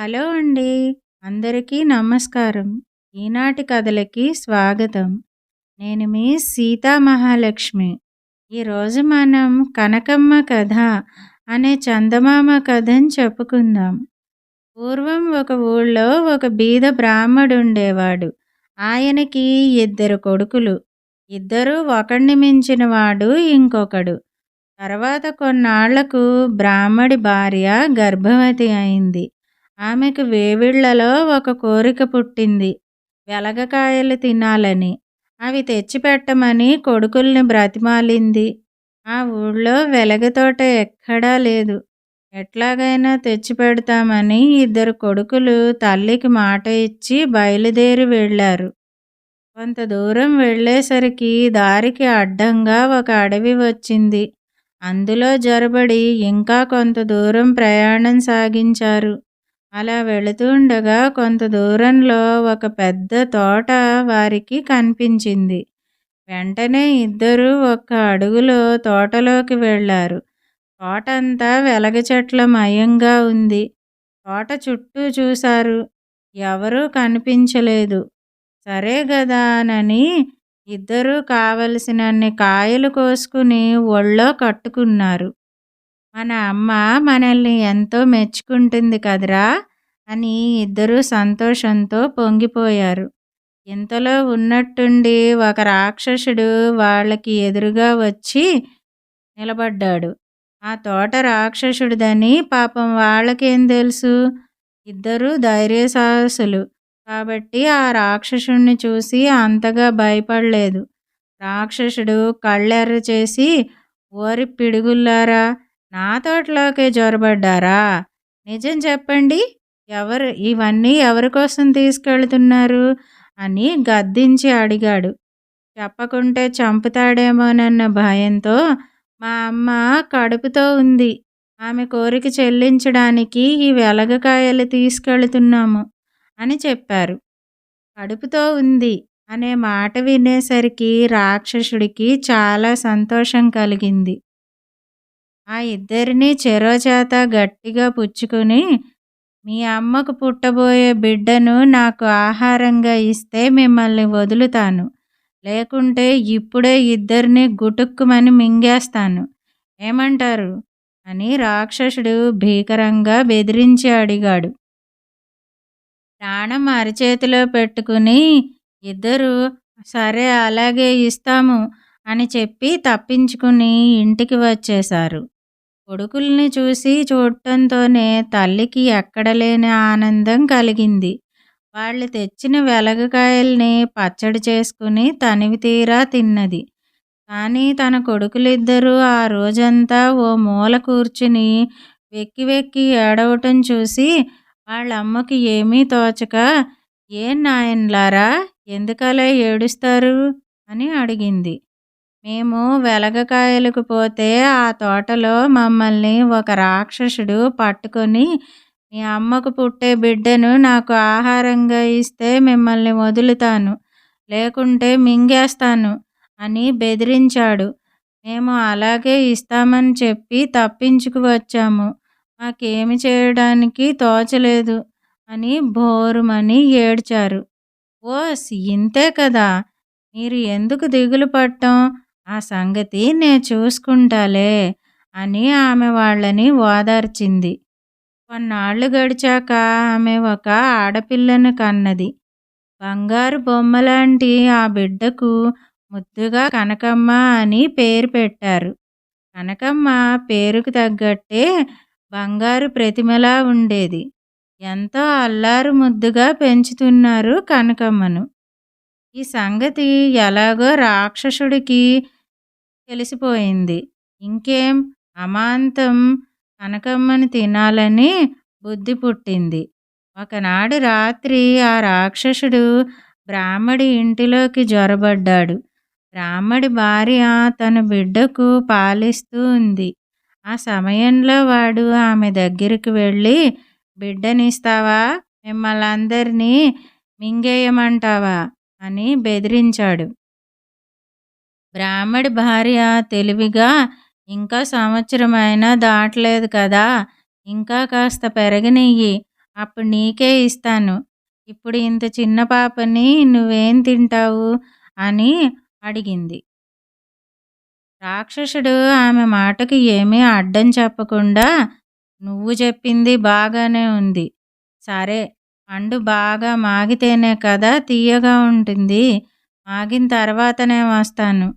Hello అండి. అందరికీ నమస్కారం. ఈనాటి కథలకి స్వాగతం. నేను మీ సీతా మహాలక్ష్మి. ఈరోజు మనం కనకమ్మ కథ అనే చందమామ కథని చెప్పుకుందాం. పూర్వం ఒక ఊళ్ళో ఒక బీద బ్రాహ్మడు ఉండేవాడు ఆయనకి ఇద్దరు కొడుకులు. ఇద్దరు ఒకడిని మించిన వాడు ఇంకొకడు. తర్వాత కొన్నాళ్ళకు బ్రాహ్మడి భార్య గర్భవతి అయింది. ఆమెకు వేవిళ్ళలో ఒక కోరిక పుట్టింది. వెలగకాయలు తినాలని. అవి తెచ్చిపెట్టమని కొడుకుల్ని బ్రతిమాలింది. ఆ ఊళ్ళో వెలగ తోట ఎక్కడా లేదు. ఎట్లాగైనా తెచ్చిపెడతామని ఇద్దరు కొడుకులు తల్లికి మాట ఇచ్చి బయలుదేరి వెళ్ళారు. కొంత దూరం వెళ్ళేసరికి దారికి అడ్డంగా ఒక అడవి వచ్చింది. అందులో జరబడి ఇంకా కొంత దూరం ప్రయాణం సాగించారు. అలా వెళుతుండగా కొంత దూరంలో ఒక పెద్ద తోట వారికి కనిపించింది. వెంటనే ఇద్దరూ ఒక్క అడుగులో తోటలోకి వెళ్ళారు. తోట అంతా వెలగ చెట్ల మయంగా ఉంది. తోట చుట్టూ చూశారు. ఎవరూ కనిపించలేదు. సరే గదా అని ఇద్దరూ కావలసినన్ని కాయలు కోసుకుని ఒళ్ళో కట్టుకున్నారు. మన అమ్మ మనల్ని ఎంతో మెచ్చుకుంటుంది కదరా అని ఇద్దరూ సంతోషంతో పొంగిపోయారు. ఇంతలో ఉన్నట్టుండి ఒక రాక్షసుడు వాళ్ళకి ఎదురుగా వచ్చి నిలబడ్డాడు. ఆ తోట రాక్షసుడిదని పాపం వాళ్ళకేం తెలుసు? ఇద్దరూ ధైర్య సాహసులు కాబట్టి ఆ రాక్షసుడిని చూసి అంతగా భయపడలేదు. రాక్షసుడు కళ్ళెర్ర చేసి ఓరి పిడుగుల్లారా నా తోటలోకే జోరబడ్డారా? నిజం చెప్పండి. ఎవరు ఇవన్నీ ఎవరి కోసం తీసుకెళ్తున్నారు? అని గద్దించి అడిగాడు. చెప్పకుంటే చంపుతాడేమోనన్న భయంతో మా అమ్మ కడుపుతో ఉంది. ఆమె కోరిక చెల్లించడానికి ఈ వెలగకాయలు తీసుకెళ్తున్నాము అని చెప్పారు. కడుపుతో ఉంది అనే మాట వినేసరికి రాక్షసుడికి చాలా సంతోషం కలిగింది. ఆ ఇద్దరిని చెరోచేత గట్టిగా పుచ్చుకుని మీ అమ్మకు పుట్టబోయే బిడ్డను నాకు ఆహారంగా ఇస్తే మిమ్మల్ని వదులుతాను. లేకుంటే ఇప్పుడే ఇద్దరిని గుటుక్కుమని మింగేస్తాను. ఏమంటారు? అని రాక్షసుడు భీకరంగా బెదిరించి అడిగాడు. ప్రాణం అరచేతిలో పెట్టుకుని ఇద్దరు సరే అలాగే ఇస్తాము అని చెప్పి తప్పించుకుని ఇంటికి వచ్చేశారు. కొడుకుల్ని చూసి చూడటంతోనే తల్లికి ఎక్కడలేని ఆనందం కలిగింది. వాళ్ళు తెచ్చిన వెలగకాయల్ని పచ్చడి చేసుకుని తనివి తీరా తిన్నది. కానీ తన కొడుకులిద్దరూ ఆ రోజంతా ఓ మూల కూర్చుని వెక్కి వెక్కి ఏడవటం చూసి వాళ్ళమ్మకి ఏమీ తోచక ఏం నాయన్లారా ఎందుకలా ఏడుస్తారు? అని అడిగింది. మేము వెలగకాయలకు పోతే ఆ తోటలో మమ్మల్ని ఒక రాక్షసుడు పట్టుకొని మీ అమ్మకు పుట్టే బిడ్డను నాకు ఆహారంగా ఇస్తే మిమ్మల్ని వదులుతాను లేకుంటే మింగేస్తాను అని బెదిరించాడు. మేము అలాగే ఇస్తామని చెప్పి తప్పించుకు వచ్చాము. మాకేమి చేయడానికి తోచలేదు అని బోరుమని ఏడ్చారు. ఓస్ ఇంతే కదా! మీరు ఎందుకు దిగులు పట్టం? ఆ సంగతి నే చూసుకుంటాలే అని ఆమె వాళ్ళని ఓదార్చింది. కొన్నాళ్ళు గడిచాక ఆమె ఒక ఆడపిల్లను కన్నది. బంగారు బొమ్మలాంటి ఆ బిడ్డకు ముద్దుగా కనకమ్మ అని పేరు పెట్టారు. కనకమ్మ పేరుకు తగ్గట్టే బంగారు ప్రతిమలా ఉండేది. ఎంతో అల్లారు ముద్దుగా పెంచుతున్నారు కనకమ్మను. ఈ సంగతి ఎలాగో రాక్షసుడికి తెలిసిపోయింది. ఇంకేం? అమాంతం కనకమ్మని తినాలని బుద్ధి పుట్టింది. ఒకనాడు రాత్రి ఆ రాక్షసుడు బ్రాహ్మడి ఇంటిలోకి జ్వరబడ్డాడు బ్రాహ్మడి భార్య తన బిడ్డకు పాలిస్తూ ఉంది. ఆ సమయంలో వాడు ఆమె దగ్గరికి వెళ్ళి బిడ్డనిస్తావా? మిమ్మల్ని అందరినీ మింగేయమంటావా? అని బెదిరించాడు. బ్రాహ్మడి భార్య తెలివిగా ఇంకా సంవత్సరమైనా దాటలేదు కదా. ఇంకా కాస్త పెరగనియ్యి. అప్పుడు నీకే ఇస్తాను. ఇప్పుడు ఇంత చిన్న పాపని నువ్వేం తింటావు? అని అడిగింది. రాక్షసుడు ఆమె మాటకి ఏమీ అడ్డం చెప్పకుండా నువ్వు చెప్పింది బాగానే ఉంది. సరే పండు బాగా మాగితేనే కదా తీయగా ఉంటుంది. మాగిన తర్వాతనే వస్తాను.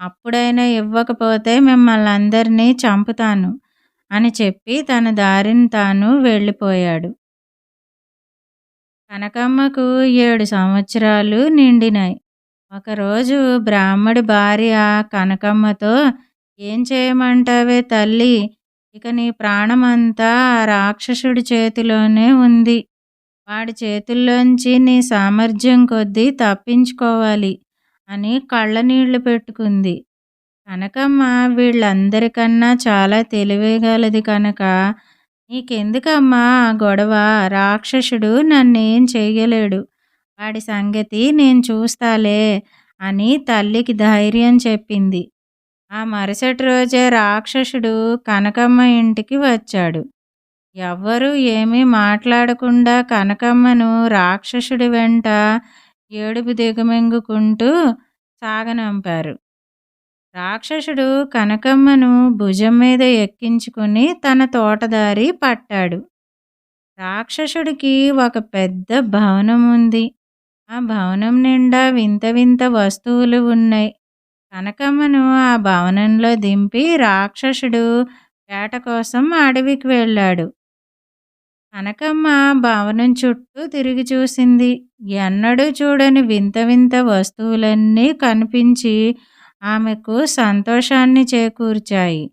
అప్పుడైనా ఇవ్వకపోతే మిమ్మల్ని అందరినీ చంపుతాను అని చెప్పి తన దారిని తాను వెళ్ళిపోయాడు. కనకమ్మకు ఏడు సంవత్సరాలు నిండినాయి. ఒకరోజు బ్రాహ్మడి భార్య కనకమ్మతో ఏం చేయమంటావే తల్లి? ఇక నీ ప్రాణమంతా ఆ రాక్షసుడి చేతిలోనే ఉంది. వాడి చేతుల్లోంచి నీ సామర్థ్యం కొద్దీ తప్పించుకోవాలి. అని కళ్ళనీళ్ళు పెట్టుకుంది. కనకమ్మ వీళ్ళందరికన్నా చాలా తెలివేగలది కనుక. నీకెందుకమ్మా ఆ గొడవ? రాక్షసుడు నన్నేం చెయ్యలేడు. వాడి సంగతి నేను చూస్తాలే అని తల్లికి ధైర్యం చెప్పింది. ఆ మరుసటి రోజే రాక్షసుడు కనకమ్మ ఇంటికి వచ్చాడు. ఎవ్వరూ ఏమీ మాట్లాడకుండా కనకమ్మను రాక్షసుడి వెంట ఏడుపు దిగమింగుకుంటూ సాగనంపారు. రాక్షసుడు కనకమ్మను భుజం మీద ఎక్కించుకుని తన తోటదారి పట్టాడు. రాక్షసుడికి ఒక పెద్ద భవనం ఉంది. ఆ భవనం నిండా వింత వింత వస్తువులు ఉన్నాయి. కనకమ్మను ఆ భవనంలో దింపి రాక్షసుడు వేట కోసం అడవికి వెళ్ళాడు. కనకమ్మ భవనం చుట్టూ తిరిగి చూసింది. ఎన్నడూ చూడని వింత వింత వస్తువులన్నీ కనిపించి ఆమెకు సంతోషాన్ని చేకూర్చాయి.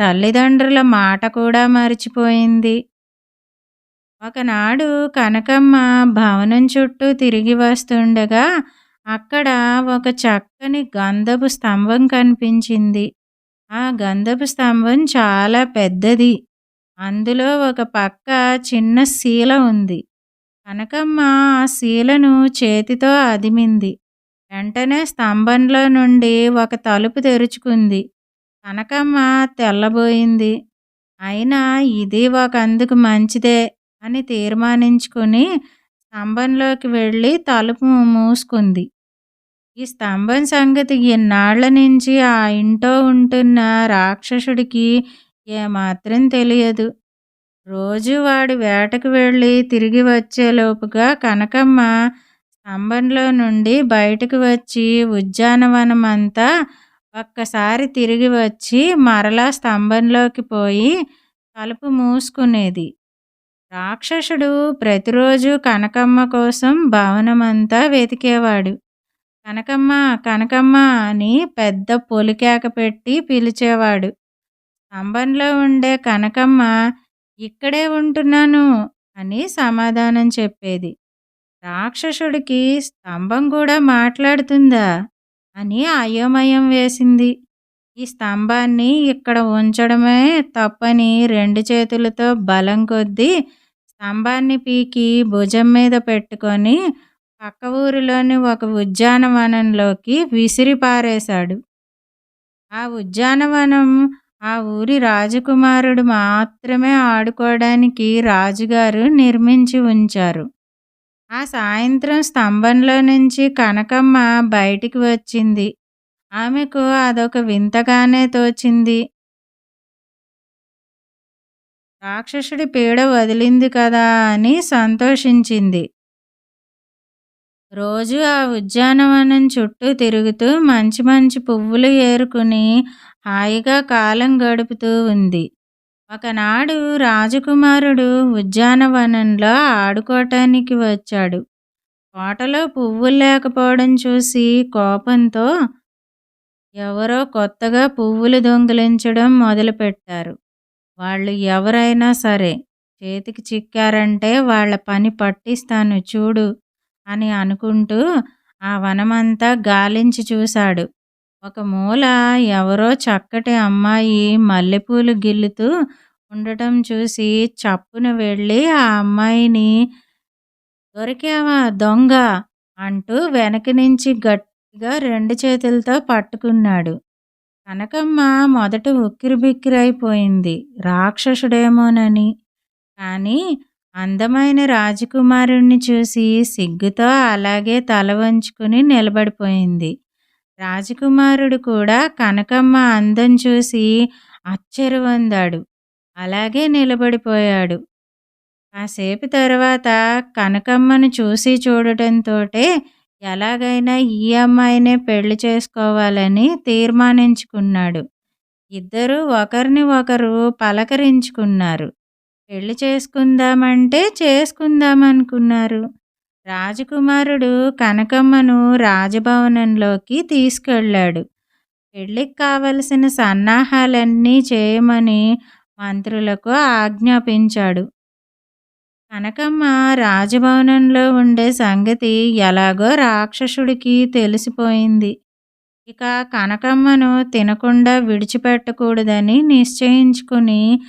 తల్లిదండ్రుల మాట కూడా మర్చిపోయింది. ఒకనాడు కనకమ్మ భవనం చుట్టూ తిరిగి వస్తుండగా అక్కడ ఒక చక్కని గంధపు స్తంభం కనిపించింది. ఆ గంధపు స్తంభం చాలా పెద్దది. అందులో ఒక పక్క చిన్న శీల ఉంది. కనకమ్మ ఆ శీలను చేతితో అదిమింది. వెంటనే స్తంభంలో నుండి ఒక తలుపు తెరుచుకుంది. కనకమ్మ తెల్లబోయింది. అయినా ఇది ఒక అందుకు మంచిదే అని తీర్మానించుకుని స్తంభంలోకి వెళ్ళి తలుపు మూసుకుంది. ఈ స్తంభం సంగతి ఇన్నాళ్ళ నుంచి ఆ ఇంట్లో ఉంటున్న రాక్షసుడికి ఏమాత్రం తెలియదు. రోజు వాడు వేటకు వెళ్ళి తిరిగి వచ్చేలోపుగా కనకమ్మ స్తంభంలో నుండి బయటకు వచ్చి ఉద్యానవనం అంతా ఒక్కసారి తిరిగి వచ్చి మరలా స్తంభంలోకి పోయి తలుపు మూసుకునేది. రాక్షసుడు ప్రతిరోజు కనకమ్మ కోసం భవనమంతా వెతికేవాడు. కనకమ్మ కనకమ్మ అని పెద్ద పొలికేక పెట్టి పిలిచేవాడు. స్తంభంలో ఉండే కనకమ్మ ఇక్కడే ఉంటున్నాను అని సమాధానం చెప్పేది. రాక్షసుడికి స్తంభం కూడా మాట్లాడుతుందా అని అయోమయం వేసింది. ఈ స్తంభాన్ని ఇక్కడ ఉంచడమే తప్పని రెండు చేతులతో బలం కొద్దీ స్తంభాన్ని పీకి భుజం మీద పెట్టుకొని పక్క ఊరిలోని ఒక ఉద్యానవనంలోకి విసిరి పారేశాడు ఆ ఉద్యానవనం ఆ ఊరి రాజకుమారుడు మాత్రమే ఆడుకోవడానికి రాజుగారు నిర్మించి ఉంచారు. ఆ సాయంత్రం స్తంభంలో నుంచి కనకమ్మ బయటికి వచ్చింది. ఆమెకు అదొక వింతగానే తోచింది. రాక్షసుడి పీడ వదిలింది కదా అని సంతోషించింది. రోజు ఆ ఉద్యానవనం చుట్టూ తిరుగుతూ మంచి మంచి పువ్వులు ఏరుకుని హాయిగా కాలం గడుపుతూ ఉంది. ఒకనాడు రాజకుమారుడు ఉద్యానవనంలో ఆడుకోవటానికి వచ్చాడు. కోటలో పువ్వులు లేకపోవడం చూసి కోపంతో ఎవరో కొత్తగా పువ్వులు దొంగిలించడం మొదలుపెట్టారు. వాళ్ళు ఎవరైనా సరే చేతికి చిక్కారంటే వాళ్ళ పని పట్టిస్తాను చూడు అని అనుకుంటూ ఆ వనమంతా గాలించి చూశాడు. ఒక మూల ఎవరో చక్కటి అమ్మాయి మల్లెపూలు గిల్లుతూ ఉండటం చూసి చప్పున వెళ్ళి ఆ అమ్మాయిని దొరికావా దొంగ? అంటూ వెనక నుంచి గట్టిగా రెండు చేతులతో పట్టుకున్నాడు. కనకమ్మ మొదట ఉక్కిరిబిక్కిరైపోయింది రాక్షసుడేమోనని. కానీ అందమైన రాజకుమారుణ్ణి చూసి సిగ్గుతో అలాగే తల వంచుకుని నిలబడిపోయింది. రాజకుమారుడు కూడా కనకమ్మ అందం చూసి ఆశ్చర్యపొందాడు. అలాగే నిలబడిపోయాడు. కాసేపు తర్వాత కనకమ్మను చూసి చూడటంతోటే ఎలాగైనా ఈ అమ్మాయినే పెళ్ళి చేసుకోవాలని తీర్మానించుకున్నాడు. ఇద్దరూ ఒకరిని ఒకరు పలకరించుకున్నారు. పెళ్ళి చేసుకుందామంటే చేసుకుందామనుకున్నారు. రాజకుమారుడు కనకమ్మను రాజభవనంలోకి తీసుకెళ్ళాడు. పెళ్ళికి కావలసిన సన్నాహాలన్నీ చేయమని మంత్రులకు ఆజ్ఞాపించాడు. కనకమ్మ రాజభవనంలో ఉండే సంగతి ఎలాగో రాక్షసుడికి తెలిసిపోయింది. ఇక కనకమ్మను తినకుండా విడిచిపెట్టకూడదని నిశ్చయించుకుని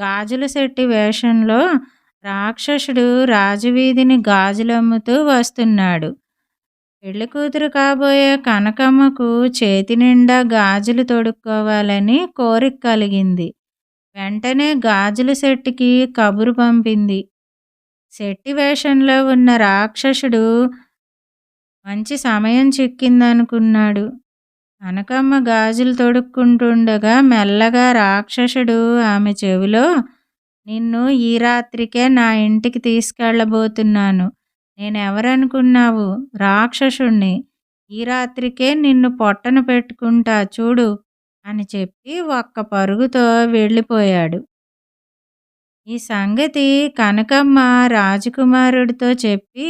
గాజుల శెట్టి వేషంలో రాక్షసుడు రాజవీధిని గాజులమ్ముతూ వస్తున్నాడు. పెళ్ళికూతురు కాబోయే కనకమ్మకు చేతినిండా గాజులు తొడుక్కోవాలని కోరిక కలిగింది. వెంటనే గాజుల శెట్టికి కబురు పంపింది. శెట్టి వేషంలో ఉన్న రాక్షసుడు మంచి సమయం చిక్కిందనుకున్నాడు. కనకమ్మ గాజులు తొడుక్కుంటుండగా మెల్లగా రాక్షసుడు ఆమె చెవిలో నిన్ను ఈ రాత్రికే నా ఇంటికి తీసుకెళ్ళబోతున్నాను. నేనెవరనుకున్నావు? రాక్షసుణ్ణి. ఈ రాత్రికే నిన్ను పొట్టన పెట్టుకుంటా చూడు అని చెప్పి ఒక్క పరుగుతో వెళ్ళిపోయాడు. ఈ సంగతి కనకమ్మ రాజకుమారుడితో చెప్పి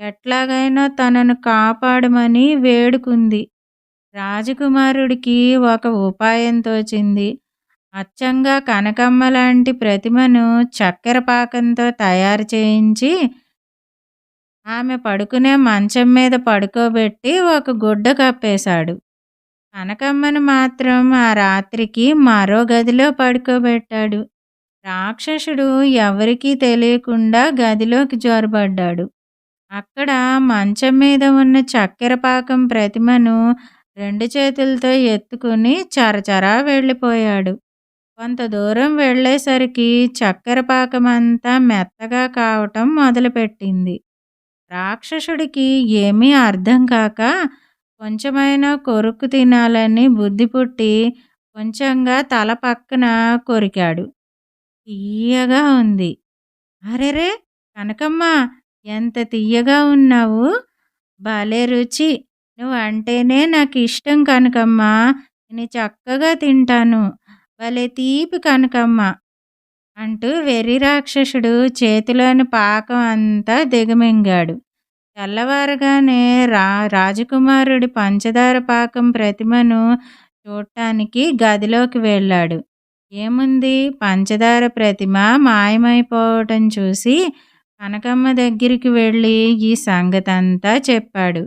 ఎట్లాగైనా తనను కాపాడమని వేడుకుంది. రాజకుమారుడికి ఒక ఉపాయం తోచింది. అచ్చంగా కనకమ్మ లాంటి ప్రతిమను చక్కెర పాకంతో తయారు చేయించి ఆమె పడుకునే మంచం మీద పడుకోబెట్టి ఒక గుడ్డ కప్పేశాడు. కనకమ్మను మాత్రం ఆ రాత్రికి మరో గదిలో పడుకోబెట్టాడు. రాక్షసుడు ఎవరికీ తెలియకుండా గదిలోకి జోరబడ్డాడు అక్కడ మంచం మీద ఉన్న చక్కెర పాకం ప్రతిమను రెండు చేతులతో ఎత్తుకుని చరచరా వెళ్ళిపోయాడు. కొంత దూరం వెళ్ళేసరికి చక్కెర పాకమంతా మెత్తగా కావటం మొదలుపెట్టింది. రాక్షసుడికి ఏమీ అర్థం కాక కొంచెమైనా కొరుక్కు తినాలని బుద్ధి పుట్టి కొంచెంగా తల పక్కన కొరికాడు. తియ్యగా ఉంది. అరెరే! కనకమ్మా! ఎంత తియ్యగా ఉన్నావు. భలే రుచి. నువ్వు అంటేనే నాకు ఇష్టం కనకమ్మా! నేను చక్కగా తింటాను. భలే తీపి కనకమ్మ అంటూ వెర్రి రాక్షసుడు చేతిలోని పాకం అంతా దిగమింగాడు. తెల్లవారగానే రా రాజకుమారుడి పంచదార పాకం ప్రతిమను చూడటానికి గదిలోకి వెళ్ళాడు. ఏముంది? పంచదార ప్రతిమ మాయమైపోవటం చూసి కనకమ్మ దగ్గరికి వెళ్ళి ఈ సంగతంతా చెప్పాడు.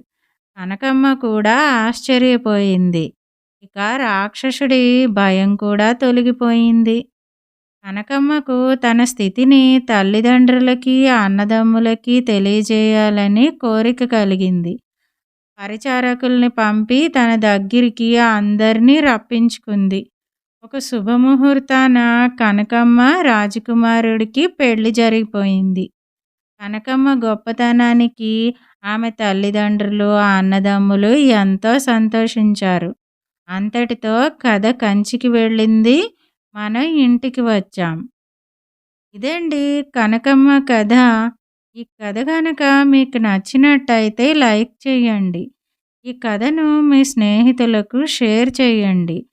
కనకమ్మ కూడా ఆశ్చర్యపోయింది. ఇక రాక్షసుడి భయం కూడా తొలగిపోయింది. కనకమ్మకు తన స్థితిని తల్లిదండ్రులకి, అన్నదమ్ములకి తెలియజేయాలని కోరిక కలిగింది. పరిచారకుల్ని పంపి తన దగ్గరికి అందరినీ రప్పించుకుంది. ఒక శుభముహూర్తాన కనకమ్మ రాజకుమారుడికి పెళ్ళి జరిగిపోయింది. కనకమ్మ గొప్పతనానికి ఆమె తల్లిదండ్రులు, అన్నదమ్ములు ఎంతో సంతోషించారు. అంతటితో కథ కంచికి వెళ్ళింది. మనం ఇంటికి వచ్చాం. ఇదండి కనకమ్మ కథ. ఈ కథ కనుక మీకు నచ్చినట్టయితే లైక్ చేయండి. ఈ కథను మీ స్నేహితులకు షేర్ చేయండి.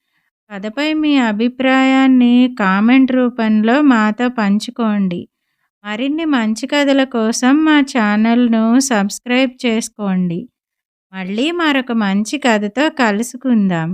కథపై మీ అభిప్రాయాన్ని కామెంట్ రూపంలో మాతో పంచుకోండి. మరిన్ని మంచి కథల కోసం మా ఛానల్‌ను సబ్స్క్రైబ్ చేసుకోండి. మళ్ళీ మరొక మంచి కథతో కలుసుకుందాం.